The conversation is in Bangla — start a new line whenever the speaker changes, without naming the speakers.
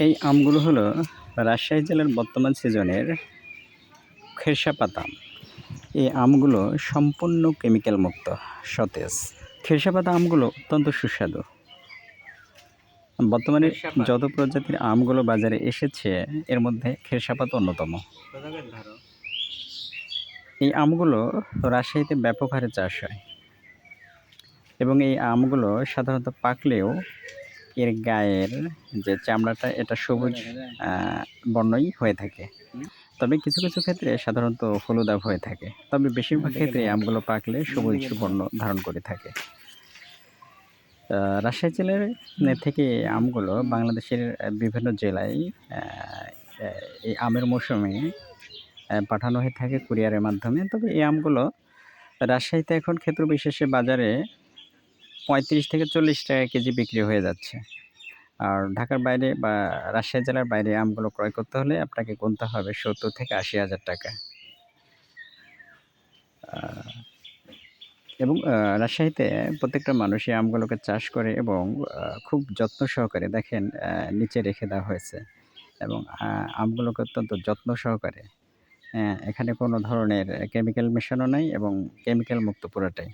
এই আমগুলো হলো রাজশাহী জেলার বর্তমান সিজনের খেরসাপাত আম। এই আমগুলো সম্পূর্ণ কেমিক্যাল মুক্ত সতেজ। খেরসাপাত আমগুলো অত্যন্ত সুস্বাদু। বর্তমানে যত প্রজাতির আমগুলো বাজারে এসেছে এর মধ্যে খেরসাপাত অন্যতম। এই আমগুলো রাজশাহীতে ব্যাপক হারে চাষ হয়। এবং এই আমগুলো সাধারণত পাকলেও এর গায়ের যে চামড়াটা এটা সবুজ বর্ণই হয়ে থাকে। তবে কিছু কিছু ক্ষেত্রে সাধারণত হলুদাভ হয়ে থাকে। তবে বেশিরভাগ ক্ষেত্রে আমগুলো পাকলে সবুজ বর্ণ ধারণ করে থাকে। রাজশাহী জেলার থেকে আমগুলো বাংলাদেশের বিভিন্ন জেলায় এই আমের মৌসুমে পাঠানো হয়ে থাকে কুরিয়ারের মাধ্যমে। তবে এই আমগুলো রাজশাহীতে এখন ক্ষেত্র বিশেষে বাজারে পঁয়ত্রিশ থেকে চল্লিশ টাকা কেজি বিক্রি হয়ে যাচ্ছে। আর ঢাকার বাইরে বা রাজশাহী জেলার বাইরে আমগুলো ক্রয় করতে হলে আপনাকে গুনতে হবে সত্তর থেকে আশি হাজার টাকা। এবং রাজশাহীতে প্রত্যেকটা মানুষ এই আমগুলোকে চাষ করে এবং খুব যত্ন সহকারে দেখেন নিচে রেখে দেওয়া হয়েছে। এবং আমগুলোকে অত্যন্ত যত্ন সহকারে আহ, এখানে কোনো ধরনের কেমিক্যাল মেশানো নাই এবং কেমিক্যাল মুক্ত পুরোটাই।